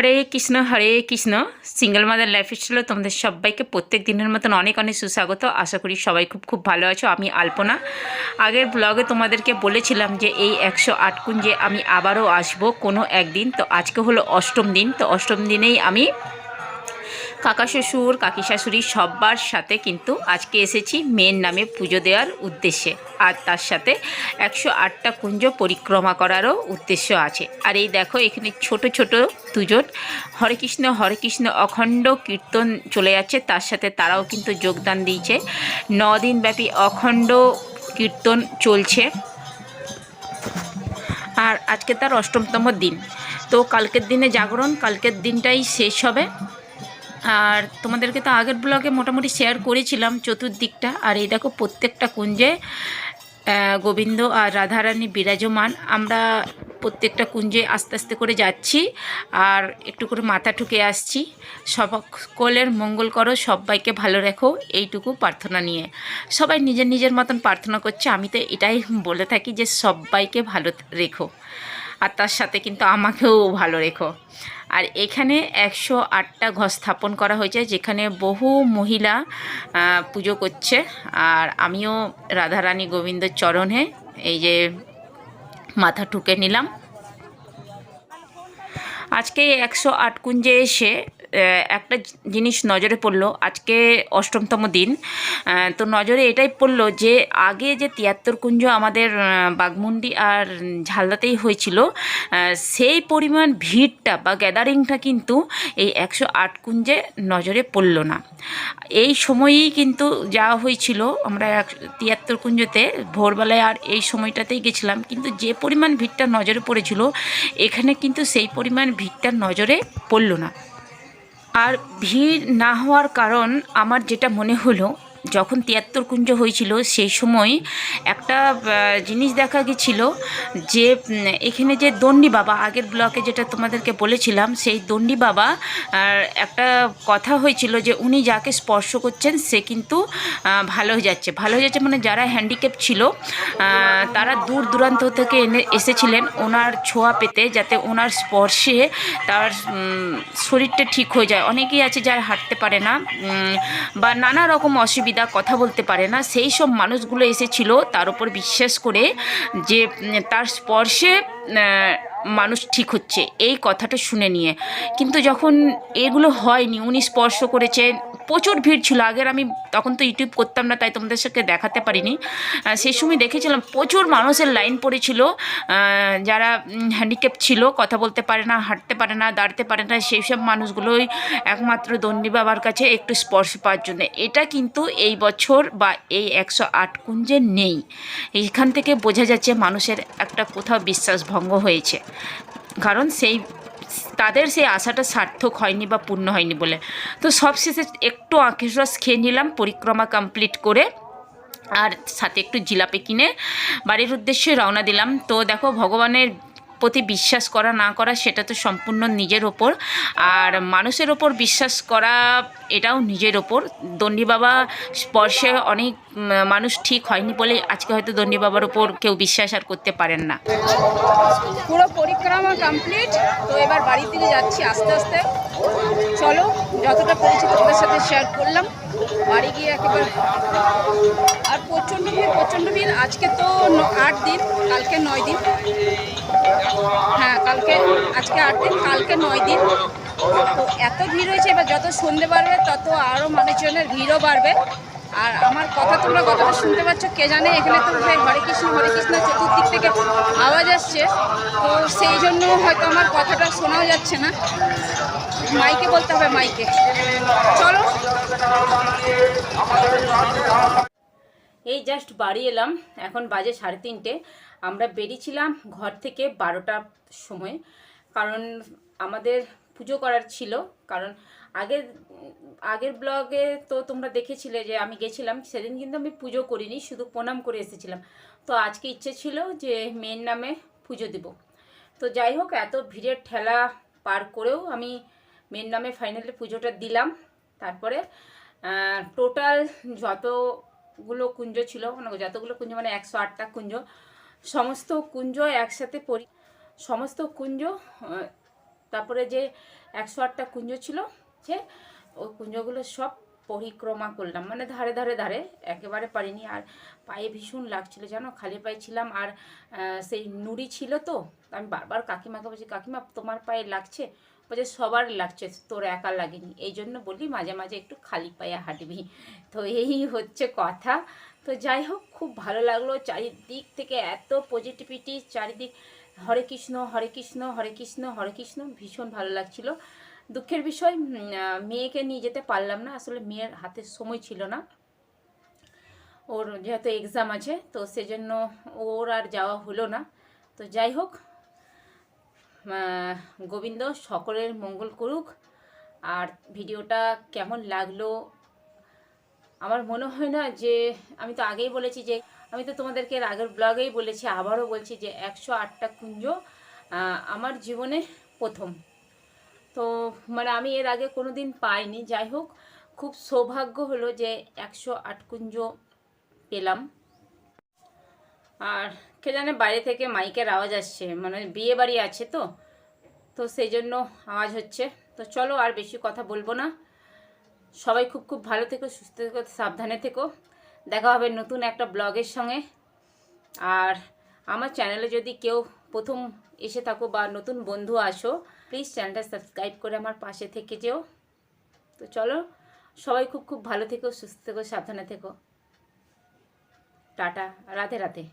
Hare Krishna Hare Krishna. Single mother life স্টাইলে তোমাদের সবাইকে প্রত্যেক দিনের মতন অনেক অনেক সুস্বাগত। আশা করি সবাই খুব খুব ভালো আছো, আমি আলপনা। আগের ব্লগে তোমাদেরকে বলেছিলাম যে এই একশো আট কুঞ্জে আমি আবারও আসব কোনো একদিন। তো আজকে হলো অষ্টম দিন, তো অষ্টম দিনেই আমি কাকা শ্বশুর, কাকি শাশুড়ি সবার সাথে কিন্তু আজকে এসেছি মেন নামে পুজো দেওয়ার উদ্দেশ্যে। আর তার সাথে একশো আটটা কুঞ্জ পরিক্রমা করারও উদ্দেশ্য আছে। আর এই দেখো, এখানে ছোট ছোট দুজন। হরে কৃষ্ণ হরে কৃষ্ণ অখণ্ড কীর্তন চলে যাচ্ছে। তার সাথে তারাও কিন্তু যোগদান দিয়েছে। দিনব্যাপী অখণ্ড কীর্তন চলছে। আর আজকে তার অষ্টমতম দিন। তো কালকের দিনে জাগরণ, কালকের দিনটাই শেষ হবে। আর তোমাদেরকে তো আগের ব্লগে মোটামুটি শেয়ার করেছিলাম চতুর্দিকটা। আর এই দেখো প্রত্যেকটা কুঞ্জে গোবিন্দ আর রাধারানী বিরাজমান। আমরা প্রত্যেকটা কুঞ্জে আস্তে আস্তে করে যাচ্ছি আর একটু করে মাথা ঠুকে আসছি। সকলের মঙ্গল করো, সবাইকে ভালো রেখো, এইটুকু প্রার্থনা নিয়ে। সবাই নিজের নিজের মতন প্রার্থনা করছে। আমি তো এটাই বলে থাকি যে সবাইকে ভালো রেখো। আর তার সাথে কিন্তু আমাকেও ভালো রেখো। আর এখানে একশো আটটা ঘর স্থাপন করা হয়েছে, যেখানে বহু মহিলা পুজো করছে। আর আমিও রাধারানী গোবিন্দ চরণে এই যে মাথা ঠুকে নিলাম। আজকে একশো আট কুঞ্জে এসে একটা জিনিস নজরে পড়ল। আজকে অষ্টমতম দিন। তো নজরে এটাই পড়ল যে আগে যে তিয়াত্তর কুঞ্জ আমাদের আহ, বাঘমুন্ডি আর ঝালদাতেই হয়েছিল সেই পরিমাণ ভিড়টা বা গ্যাদারিংটা কিন্তু এই একশো আট কুঞ্জে নজরে পড়ল না। এই সময়েই কিন্তু যাওয়া হয়েছিল আমরা এক তিয়াত্তর কুঞ্জতে। ভোরবেলায় আর এই সময়টাতেই গেছিলাম। কিন্তু যে পরিমাণ ভিড়টা নজরে পড়েছিল এখানে কিন্তু সেই পরিমাণ ভিড়টা নজরে পড়ল না। আর ভিড় না হওয়ার কারণ আমার যেটা মনে হলো যখন তিয়াত্তর কুঞ্জ হয়েছিল, সেই সময় একটা জিনিস দেখা গেছিল যে এখানে যে দণ্ডি বাবা, আগের ব্লকে যেটা তোমাদেরকে বলেছিলাম, সেই দণ্ডি বাবা একটা কথা হয়েছিল যে, উনি যাকে স্পর্শ করছেন, সে কিন্তু ভালো হয়ে যাচ্ছে। ভালো হয়ে যাচ্ছে মানে যারা হ্যান্ডিক্যাপ ছিল তারা দূর দূরান্ত থেকে এনে, এসেছিলেন ওনার ছোঁয়া পেতে, যাতে ওনার স্পর্শে তার শরীরটা ঠিক হয়ে যায়। অনেকেই আছে যারা হাঁটতে পারে না বা নানা রকম অসুবিধা কথা বলতে পারে না। সেই সব মানুষগুলো এসেছিল তার উপর বিশ্বাস করে যে তার স্পর্শে মানুষ ঠিক হচ্ছে, এই কথাটা শুনে নিয়ে। কিন্তু যখন এগুলো হয়নি, উনি স্পর্শ করেছেন প্রচুর ভিড় ছিল। আগের আমি তখন তো ইউটিউব করতাম না, তাই তোমাদের সাথে দেখাতে পারিনি। সেই সময় দেখেছিলাম প্রচুর মানুষের লাইন পড়েছিল। যারা হ্যান্ডিক্যাপ ছিল, কথা বলতে পারে না, হাঁটতে পারে না, দাঁড়াতে পারে না, সেই সব মানুষগুলোই একমাত্র দণ্ডী বাবার কাছে একটু স্পর্শ পাওয়ার জন্য। এটা কিন্তু এই বছর বা এই একশো আট কুঞ্জে নেই। এখান থেকে বোঝা যাচ্ছে মানুষের একটা কোথাও বিশ্বাস ভঙ্গ হয়েছে। কারণ সেই তাদের সেই আশাটা সার্থক হয়নি বা পূর্ণ হয়নি বলে। তো সবশেষে একটু আখের রস খেয়ে নিলাম, পরিক্রমা কমপ্লিট করে, আর সাথে একটু জিলাপি কিনে বাড়ির উদ্দেশ্যে রওনা দিলাম। তো দেখো ভগবানের প্রতি বিশ্বাস করা না করা, সেটা তো সম্পূর্ণ নিজের ওপর। আর মানুষের ওপর বিশ্বাস করা, এটাও নিজের ওপর। দণ্ডী বাবা স্পর্শে অনেক মানুষ ঠিক হয়নি বলে আজকে হয়তো দণ্ডী বাবার ওপর কেউ বিশ্বাস আর করতে পারেন না। পুরো পরিক্রমা কমপ্লিট তো এবার বাড়ির দিকে যাচ্ছি আস্তে আস্তে। চলো, যতটা পেরেছি তোমাদের সাথে শেয়ার করলাম। বাড়ি গিয়ে একেবারে আর প্রচণ্ড ভিড় প্রচণ্ড ভিড়। আজকে তো আট দিন, কালকে নয় দিন। আজকে আট দিন, কালকে নয় দিন। তো এত ভিড় হয়েছে, এবার যত সন্ধে বাড়বে তত আরও মানুষজনের ভিড়ও বাড়বে। আর আমার কথা তোমরা কতটা শুনতে পাচ্ছ, কে জানে, এখানে তো ভাই হরে কৃষ্ণ হরে কৃষ্ণ চতুর্দিক থেকে আওয়াজ আসছে। তো সেই জন্য হয়তো আমার কথাটা শোনাও যাচ্ছে না। মাইকে বলতে হবে, মাইকে। চলো। এই জাস্ট বাড়ি এলাম, এখন বাজে সাড়ে তিনটে। আমরা বেরিয়েছিলাম ঘর থেকে বারোটার সময়। কারণ আমাদের পুজো করার ছিল, কারণ আগের আগের ব্লগে তো তোমরা দেখেছিলে যে আমি গেছিলাম, সেদিন কিন্তু আমি পুজো করিনি, শুধু প্রণাম করে এসেছিলাম। তো আজকে ইচ্ছে ছিল যে মেয়ের নামে পুজো দেব। তো যাই হোক, এত ভিড়ের ঠেলা পার করেও আমি মেয়ের নামে ফাইনালি পুজোটা দিলাম। তারপরে টোটাল যতগুলো কুঞ্জ ছিল মানে যতগুলো কুঞ্জ মানে একশো আটটা কুঞ্জ, সমস্ত কুঞ্জ একসাথে পরি সমস্ত কুঞ্জ তারপরে যে একশো আটটা কুঞ্জ ছিল, যে ওই কুঞ্জগুলো সব পরিক্রমা করলাম। মানে ধারে ধারে ধারে, একেবারে পারিনি। আর পায়ে ভীষণ লাগছিল, জানো? খালি পায়ে ছিলাম আর সেই নুড়ি ছিল তো, আমি বারবার কাকিমাকে বলছি, কাকিমা, তোমার পায়ে লাগছে? বলছে, সবার লাগছে, তোর একা লাগেনি। এই জন্য বলি মাঝে মাঝে একটু খালি পায়ে হাঁটবি। তো এই হচ্ছে কথা। তো যাই হোক, খুব ভালো লাগল চারিদিক থেকে এত পজিটিভিটি চারিদিক হরে কৃষ্ণ হরে কৃষ্ণ হরে কৃষ্ণ হরে কৃষ্ণ, ভীষণ ভালো লাগছিল। দুঃখের বিষয় মেয়েকে নিয়ে যেতে পারলাম না, আসলে মেয়ের হাতে সময় ছিল না। ওর যেহেতু এক্সাম আছে, তো সেজন্য ওর আর যাওয়া হলো না। তো যাই হোক গোবিন্দ সকলের মঙ্গল করুক। আর ভিডিওটা কেমন লাগল? আমার মনে হয় না যে, আমি তো আগেই বলেছি যে আমি তো তোমাদেরকে এর আগের ব্লগেই বলেছি, আবারও বলছি যে একশো আটটা কুঞ্জ আমার জীবনে প্রথম। তো মানে আমি এর আগে কোনো দিন পাইনি, যাই হোক, খুব সৌভাগ্য হলো যে একশো আট কুঞ্জ পেলাম। আর কে জানে বাইরে থেকে মাইকের আওয়াজ আসছে মানে বিয়ে বাড়ি আছে তো তো সেই জন্য আওয়াজ হচ্ছে। তো চলো আর বেশি কথা বলব না। সবাই খুব খুব ভালো থেকো, সুস্থ থেকো, সাবধানে থেকো। দেখা হবে নতুন একটা ব্লগের সঙ্গে। আর আমার চ্যানেলে যদি কেউ প্রথম এসে থাকো বা নতুন বন্ধু আসো প্লিজ চ্যানেলটা সাবস্ক্রাইব করে আমার পাশে থেকে যেও। তো চলো, সবাই খুব খুব ভালো থেকো, সুস্থ থেকো, সাবধানে থেকো। টাটা রাতে রাধে।